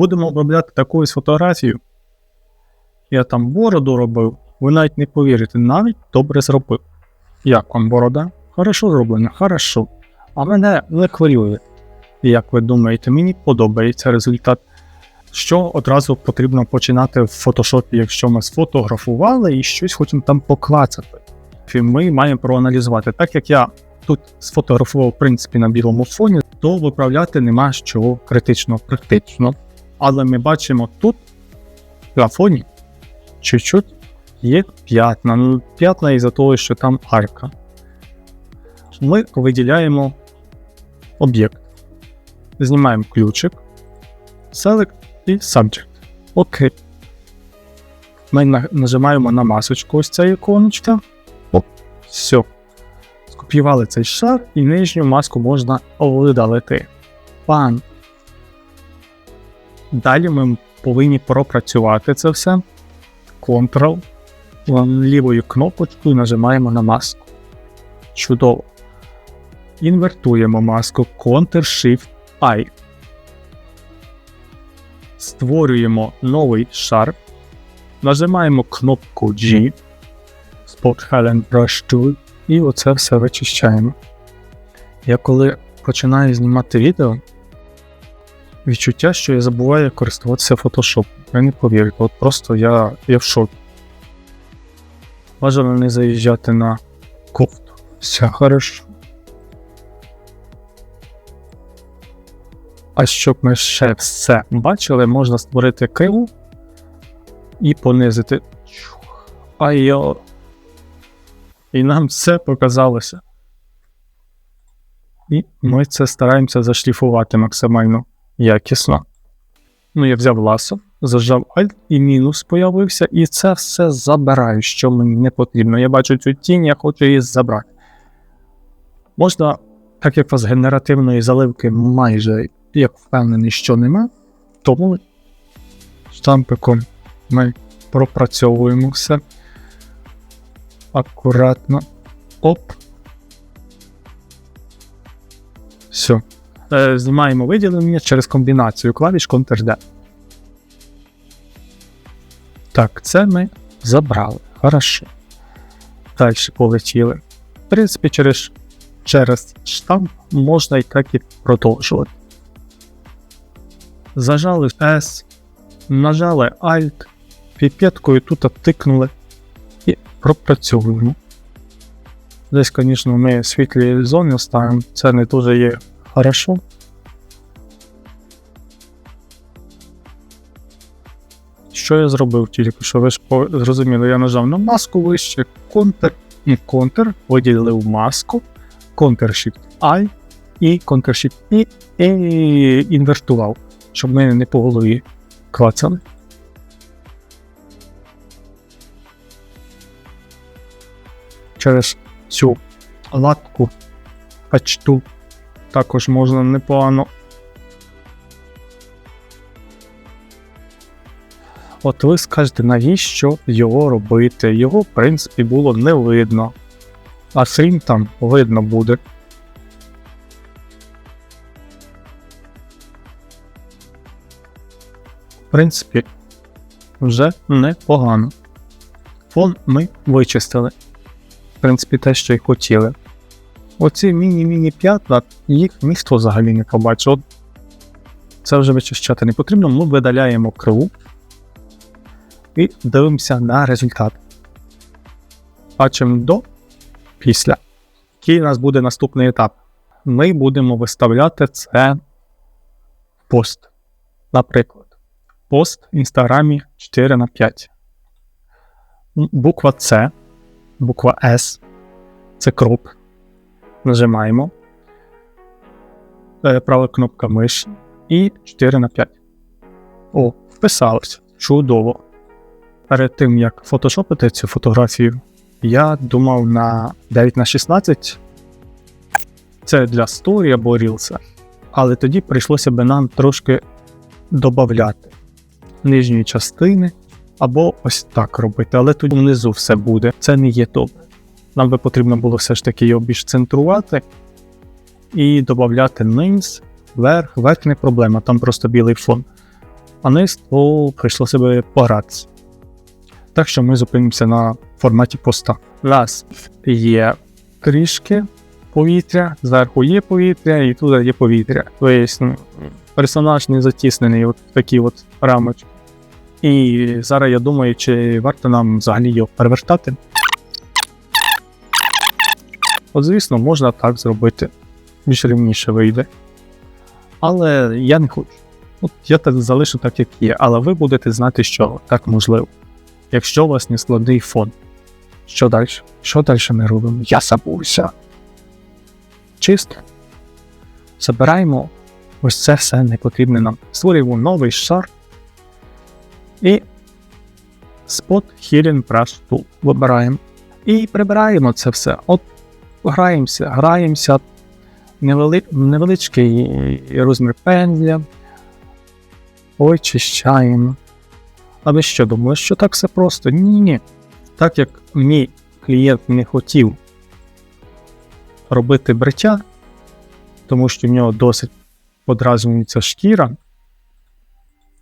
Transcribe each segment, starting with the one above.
Будемо обробляти таку ось фотографію. Я там бороду робив, ви навіть не повірите, навіть добре зробив. Як вам борода? Хорошо зроблено, хорошо. А мене не. І як ви думаєте, мені подобається результат. Що одразу потрібно починати в фотошопі, якщо ми сфотографували і щось хочемо там поклацати. І ми маємо проаналізувати. Так як я тут сфотографував, в принципі, на білому фоні, то виправляти нема що критично критично. Але ми бачимо тут на фоні чуть-чуть є п'ятна. Ну, п'ятна із-за того, що там арка. Ми виділяємо об'єкт. Знімаємо ключик, Select і Subject. Окей. Ми нажимаємо на масочку ось ця іконочка. Оп, все. Скопіювали цей шар і нижню маску можна видалити. Пан. Далі ми повинні пропрацювати це все. Ctrl. Лівою кнопочкою нажимаємо на маску. Чудово. Інвертуємо маску Ctrl-Shift-I. Створюємо новий шар. Нажимаємо кнопку G. Spot Helen Brush Tool. І оце все вичищаємо. Я коли починаю знімати відео, відчуття, що я забуваю користуватися Photoshop. Ви не повірите, от просто я, я в шокі. Бажано не заїжджати на кофту. Все хорошо. А щоб ми ще все бачили, можна створити криву і понизити. Айо. І нам все показалося. І ми це стараємося зашліфувати максимально якісно. Ну, я взяв ласо, зажав Alt і мінус появився, і це все забираю, що мені не потрібно. Я бачу цю тінь, я хочу її забрати. Можна, так як у вас генеративної заливки майже як впевнений, що нема, тому штампиком ми пропрацьовуємо все акуратно. Оп. Все. Е, знімаємо виділення через комбінацію клавіш Ctrl-D. Так, це ми забрали. Хорошо. Далі полетіли. В принципі, через, через штамп можна і так і продовжувати. Зажали S, нажали Alt, піпеткою тут тикнули і пропрацьовуємо. Десь, звісно, ми світлі зони ставимо, це не дуже є хорошо. Що я зробив тільки що ви ж зрозуміли, я нажав на маску вище, Ctrl і Ctrl, виділив маску, Ctrl-Shift-I і Ctrl-Shift-I і інвертував, щоб ми не по голові клацали. Через цю латку пачту також можна непогано. От ви скажете, навіщо його робити? Його, в принципі, було не видно. А стрім там видно буде. В принципі, вже непогано. Фон ми вичистили. В принципі, те, що й хотіли. Оці міні-міні п'ятна, їх ніхто взагалі не побачив. От Це вже вичищати не потрібно. Ми видаляємо криву і дивимося на результат. Бачимо до, після. Який у нас буде наступний етап? Ми будемо виставляти це пост. Наприклад, пост в інстаграмі 4 на 5. Буква С, буква С це кроп. Нажимаємо. Е, Права кнопка миші і 4 на 5. О, вписалось. Чудово. Перед тим, як фотошопити цю фотографію, я думав на 9 на 16. Це для сторі або рілса. Але тоді прийшлося би нам трошки додати нижньої частини або ось так робити. Але тут внизу все буде. Це не є добре. Нам би потрібно було все ж таки його більш центрувати і додати низ, верх, верх не проблема, там просто білий фон. а низ, то прийшло себе погратися. Так що ми зупинимося на форматі поста. У нас є трішки повітря, зверху є повітря, і тут є повітря. Тобто ну, персонаж не затіснений от в такі от рамочки. І зараз я думаю, чи варто нам взагалі його перевертати. От, звісно, можна так зробити. Більш рівніше вийде. Але я не хочу. От я так залишу так, як є, але ви будете знати, що так можливо. Якщо у вас не складний фон. Що далі? Що далі ми робимо? Я забувся. Чисто. Забираємо ось це все не потрібне нам. Створюємо новий шар. І Spot Healing Brush Tool вибираємо. І прибираємо це все. От граємося, граємося. Невели... Невеличкий розмір пензля. Очищаємо. А ви що думали, що так все просто? Ні, ні. Так як мій клієнт не хотів робити бриття, тому що в нього досить подразнюється шкіра,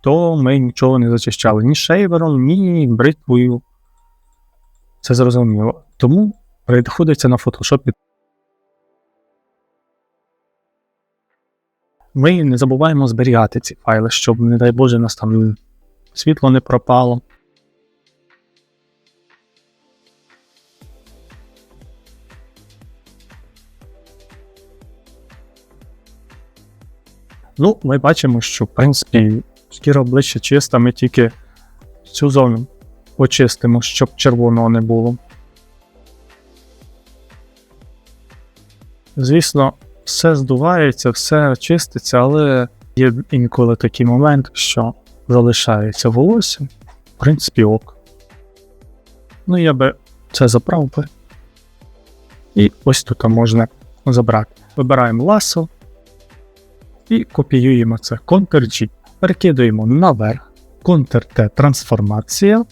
то ми нічого не зачищали ні шейвером, ні бритвою. Це зрозуміло. Тому приходиться на фотошопі. Ми не забуваємо зберігати ці файли, щоб, не дай Боже, нас там світло не пропало. Ну, ми бачимо, що в принципі шкіра обличчя чиста, ми тільки цю зону почистимо, щоб червоного не було. Звісно, все здувається, все чиститься, але є інколи такий момент, що залишається волосся, в принципі, ок. Ну, я би це забрав би. І ось тут можна забрати. Вибираємо ласо і копіюємо це Ctrl-G. Перекидуємо наверх, Ctrl-T трансформація.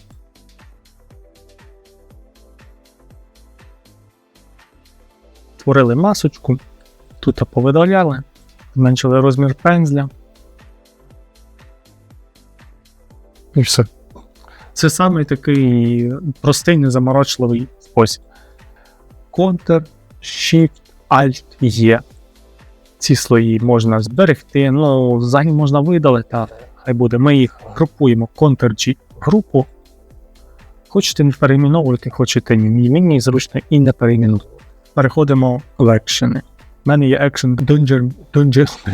Створили масочку, тут повидаляли, зменшили розмір пензля. І все. Це самий такий простий, незаморочливий спосіб. Ctrl, Shift, Alt, E. Ці слої можна зберегти, ну, взагалі можна видалити, а хай буде. Ми їх групуємо Ctrl-G групу. Хочете не перейменовувати, хочете ні. Мені зручно і не перейменувати. Переходимо в екшени. У мене є екшен Dungeon, Dungeon,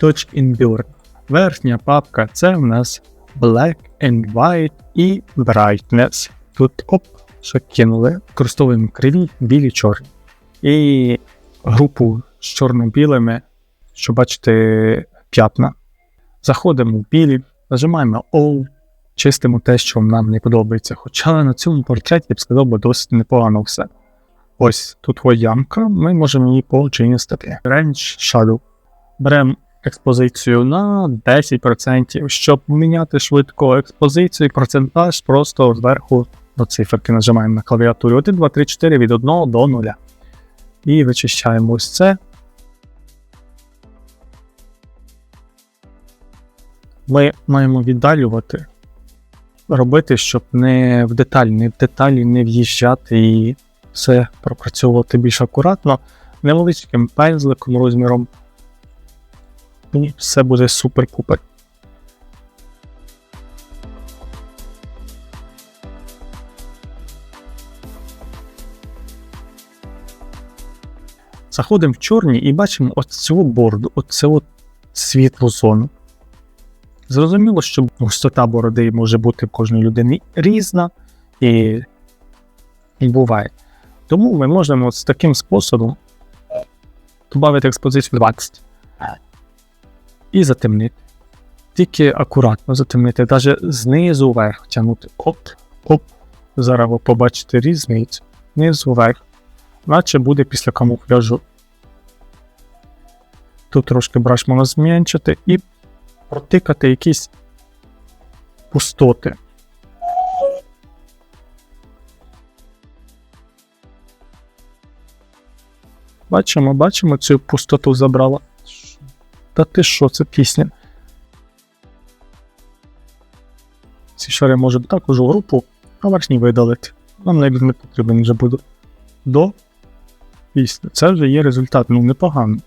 Touch in Burn. Верхня папка це в нас Black and White і Brightness. Тут оп, що кинули. Використовуємо криві, білі, чорні. І групу з чорно-білими, щоб бачити п'ятна. Заходимо в білі, нажимаємо All, чистимо те, що нам не подобається. Хоча на цьому портреті я б сказав, бо досить непогано все. Ось тут ямка, ми можемо її почистити. Range Shadow. Беремо експозицію на 10%. Щоб міняти швидко експозицію, процентаж просто зверху до циферки нажимаємо на клавіатурі 1, 2, 3, 4 від 1 до 0. І вичищаємо ось це. Ми маємо віддалювати, робити, щоб не в деталі, не в деталі не в'їжджати і все пропрацьовувати більш акуратно, невеличким пензликом розміром. І все буде супер-пупер. Заходимо в чорні і бачимо оцю борду, оцю світлу зону. Зрозуміло, що густота бороди може бути в кожної людини різна і, і буває. Тому ми можемо з таким способом додати експозицію 20 і затемнити. Тільки акуратно затемнити, навіть знизу вверх тягнути. Оп, оп. Зараз ви побачите різницю. Знизу вверх. Наче буде після камуфляжу. Тут трошки браш можна зменшити і протикати якісь пустоти. Бачимо, бачимо, цю пустоту забрала. Та ти що, це пісня? Ці шари може також у групу, а верхній видалити. Нам навіть не потрібен вже буде. До після. Це вже є результат, ну непоганий.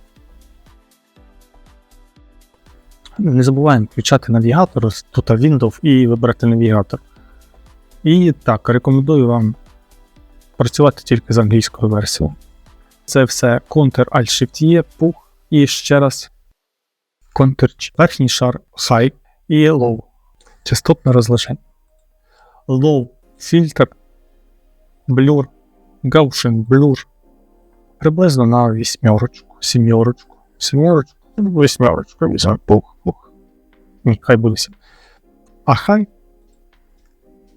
Не забуваємо включати навігатор, ось тут Windows і вибрати навігатор. І так, рекомендую вам працювати тільки з англійською версією. Це все Ctrl-Alt-Shift-E, пух, і ще раз Ctrl верхній шар High і Low. Частотне розлишення. Low фільтр, Blur, Gaussian Blur. Приблизно на вісьмерочку, сімерочку, сімерочку, восьмерочку, візьмемо, пух. Ні, хай буде сім. А хай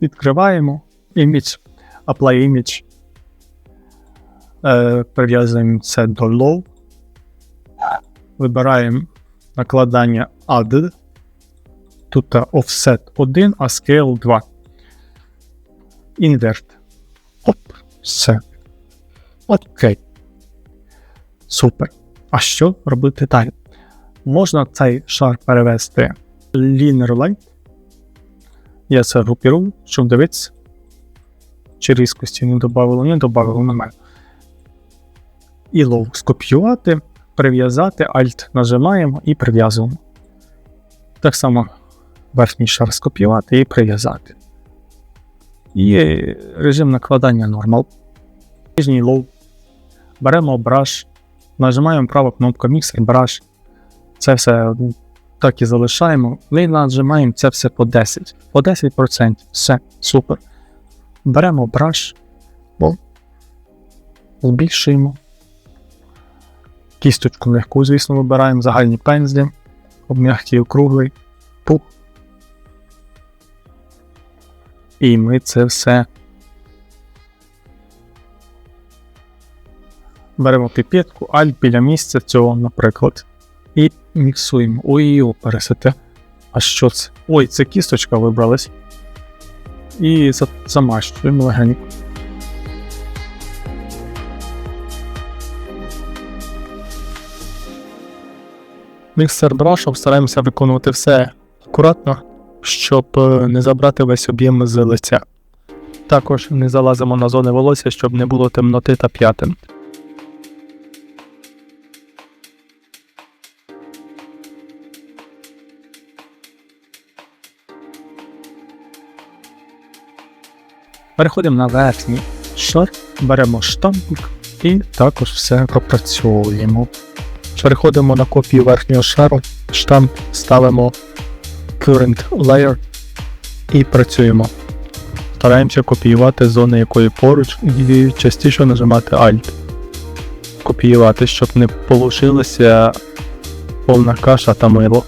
відкриваємо image, apply image. Е, прив'язуємо це до low. Вибираємо накладання add. Тут offset 1, а scale 2. Invert. Оп, все. Окей. Супер. А що робити далі? Можна цей шар перевести Linear Light. Я це групірую, щоб дивитися. Чи різкості не додавало, не додавало на мене. І лоу скопіювати, прив'язати, Alt нажимаємо і прив'язуємо. Так само верхній шар скопіювати і прив'язати. І режим накладання нормал. Нижній лоу. Беремо brush, нажимаємо праву кнопку Mixer Brush. Це все так і залишаємо. І нажимаємо це все по 10. По 10%. Все, супер. Беремо бо збільшуємо. Кісточку легку, звісно, вибираємо загальні пензлі, обм'ягкий округлий, пух. І ми це все беремо піпетку, альт біля місця цього, наприклад, і міксуємо. Ой, пересете. А що це? Ой, це кісточка вибралась. І замащуємо легенько. Міксер брашом стараємося виконувати все акуратно, щоб е, не забрати весь об'єм з лиця. Також не залазимо на зони волосся, щоб не було темноти та п'ятин. Переходимо на верхній шар, беремо штампик і також все пропрацьовуємо. Переходимо на копію верхнього шару, штамп ставимо Current Layer і працюємо. Стараємося копіювати зони якої поруч і частіше нажимати Alt. Копіювати, щоб не получилася повна каша та мило.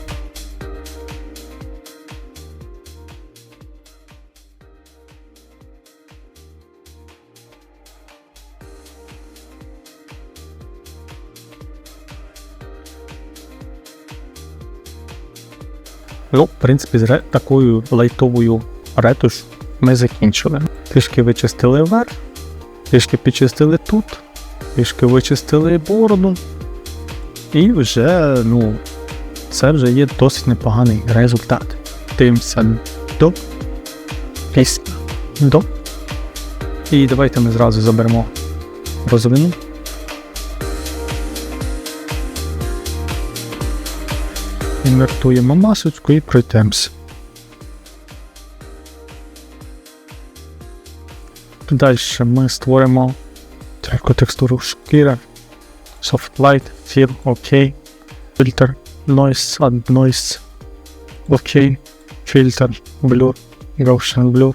Ну, в принципі, з такою лайтовою ретуш ми закінчили. Трішки вичистили верх, трішки підчистили тут, трішки вичистили бороду. І вже, ну, це вже є досить непоганий результат. Дивимося до після до. І давайте ми зразу заберемо розовину. Інвертуємо масочку і пройдемося. Далі ми створимо таку текстуру шкіри. Soft Light, Fill, OK, Filter, Noise, Add Noise, OK, Filter, Blur, Gaussian Blur.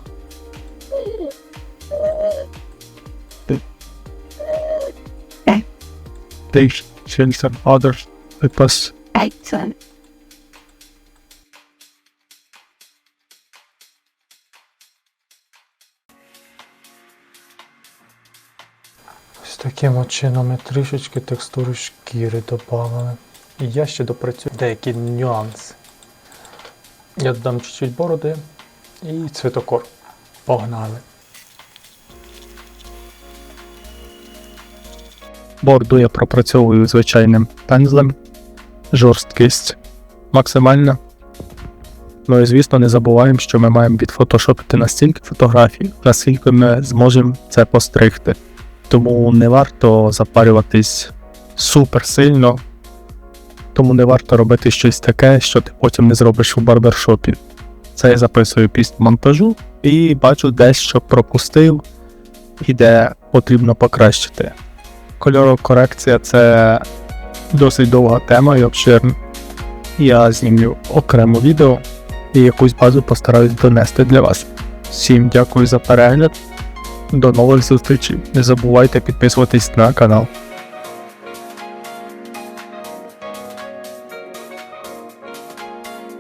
Take, Filter, Other, Bypass, Excellent. Таким чином ми трішечки текстури шкіри додали. І я ще допрацюю деякі нюанси. Я додам чуть-чуть бороди і цвітокор. Погнали. Бороду я пропрацьовую звичайним пензлем. жорсткість максимальна. Ну і звісно, не забуваємо, що ми маємо відфотошопити настільки фотографій, наскільки ми зможемо це постригти. Тому не варто запарюватись супер сильно, тому не варто робити щось таке, що ти потім не зробиш у барбершопі. Це я записую після монтажу і бачу десь, що пропустив і де потрібно покращити. Кольорокорекція це досить довга тема і обширна. Я знімлю окремо відео і якусь базу постараюсь донести для вас. Всім дякую за перегляд. До нових зустрічей. Не забувайте підписуватись на канал.